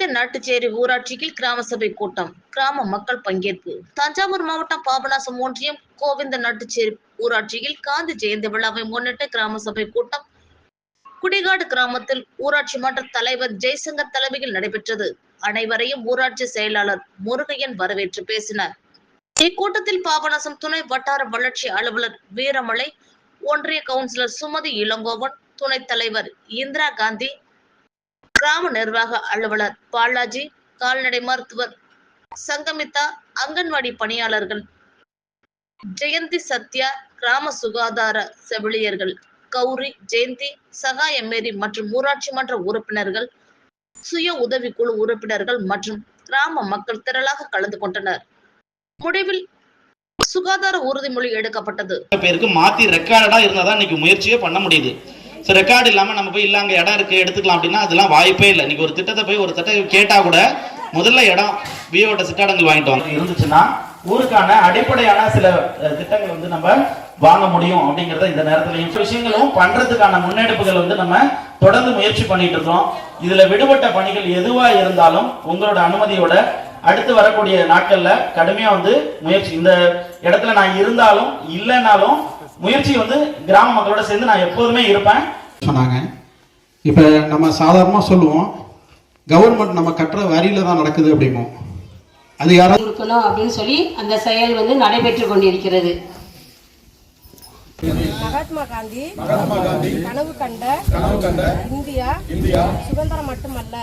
கோவிந்த நாட்டுச்சேரி ஊராட்சியில் கிராம சபை கூட்டம் கிராம மக்கள் பங்கேற்பு. தஞ்சாவூர் மாவட்டம் பாபநாசம் ஒன்றியம் கோவிந்த நாட்டுச்சேரி ஊராட்சியில் காந்தி ஜெயந்தி விழாவை முன்னிட்டு கிராம சபை கூட்டம். குடிகாடு கிராமத்தில் ஊராட்சி மன்ற தலைவர் ஜெய்சங்கர் தலைமையில் நடைபெற்றது. அனைவரையும் ஊராட்சி செயலாளர் முருகையன் வரவேற்று பேசினார். இக்கூட்டத்தில் பாபநாசம் துணை வட்டார வளர்ச்சி அலுவலர் வீரமலை ஒன்றிய கவுன்சிலர் சுமதி இளங்கோவன் துணைத் தலைவர் இந்திரா காந்தி கிராம நிர்வாக அலுவலர் பாலாஜி கால்நடை மருத்துவர் சங்கமிதா அங்கன்வாடி பணியாளர்கள் ஜெயந்தி சத்யா கிராம சுகாதார செவிலியர்கள் கௌரி ஜெயந்தி சகாய மேரி மற்றும் ஊராட்சி மன்ற உறுப்பினர்கள் சுய உதவிக்குழு உறுப்பினர்கள் மற்றும் கிராம மக்கள் திரளாக கலந்து கொண்டனர். முடிவில் சுகாதார உறுதிமொழி எடுக்கப்பட்டது. பேருக்கு மாத்தி ரெக்கார்டா இருந்தாதான் இன்னைக்கு முயற்சியே பண்ண முடியுது. ஸோ ரெக்கார்டு இல்லாமல் நம்ம போய் இல்ல இடம் இருக்குது எடுத்துக்கலாம் அப்படின்னா அதெல்லாம் வாய்ப்பே இல்லை. இன்றைக்கி ஒரு திட்டத்தை போய் ஒரு திட்டம் கேட்டால் கூட முதல்ல இடம் விஓட சிட்டாடங்கள் வாங்கிட்டு வாங்க. இருந்துச்சுன்னா ஊருக்கான அடிப்படையான சில திட்டங்கள் வந்து நம்ம வாங்க முடியும் அப்படிங்கிறத இந்த நேரத்தில் இந்த விஷயங்களும் பண்றதுக்கான முன்னெடுப்புகள் வந்து நம்ம தொடர்ந்து முயற்சி பண்ணிட்டு இருக்கோம். இதுல விடுபட்ட பணிகள் எதுவா இருந்தாலும் உங்களோட அனுமதியோட அடுத்து வரக்கூடிய நாட்கள்ல கடுமையா வந்து முயற்சி இந்த இடத்துல நான் இருந்தாலும் இல்லைனாலும் முயற்சி வந்து கிராம மக்களோட சேர்ந்து நான் எப்போதுமே இருப்பேன். சொன்னாங்க. இப்போ நம்ம சாதாரணமாக சொல்லுவோம் கவர்மெண்ட் நம்ம கட்டுற வரியில தான் நடக்குது அப்படிம்போம். அது யாராவது இருக்கணும் அப்படின்னு சொல்லி அந்த செயல் வந்து நடைபெற்று கொண்டிருக்கிறது. மகாத்மா காந்தி கனவு கண்ட இந்தியா சுதந்திரம் மட்டுமல்ல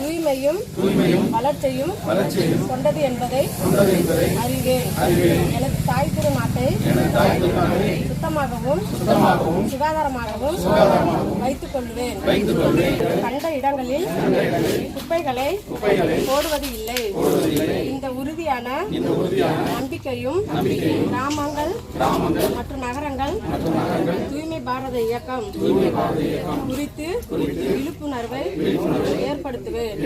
தூய்மையும் தூய்மையும் வளர்ச்சியும் கொண்டது என்பதை அறிவேன். எனது தாய் திரு நாட்டை சுத்தமாகவும் சுகாதாரமாகவும் வைத்துக் கொள்வேன். கண்ட இடங்களில் குப்பைகளை போடுவது இல்லை. இந்த உறுதியான நம்பிக்கையும் கிராமங்கள் மற்றும் நகரங்கள் தூய்மை பாரத இயக்கம் குறித்து விழிப்புணர்வை ஏற்படுத்துவேன்.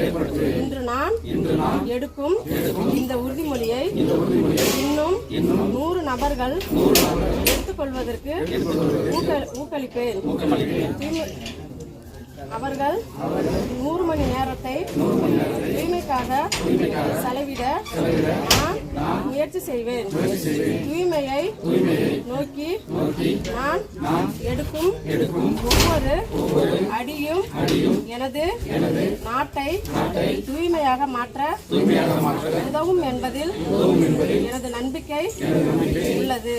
இன்று நான் எடுக்கும் இந்த உறுதிமொழியை இன்னும் நூறு நபர்கள் எடுத்துக்கொள்வதற்கு ஊக்க- ஊக்களிப்பேன் அவர்கள் நூறு மணி நேரத்தை தூய்மைக்காக செலவிட நான் முயற்சி செய்வேன். தூய்மையை நோக்கி நான் எடுக்கும் ஒவ்வொரு அடியும் எனது நாட்டை தூய்மையாக மாற்ற உதவும் என்பதில் எனது நம்பிக்கை உள்ளது.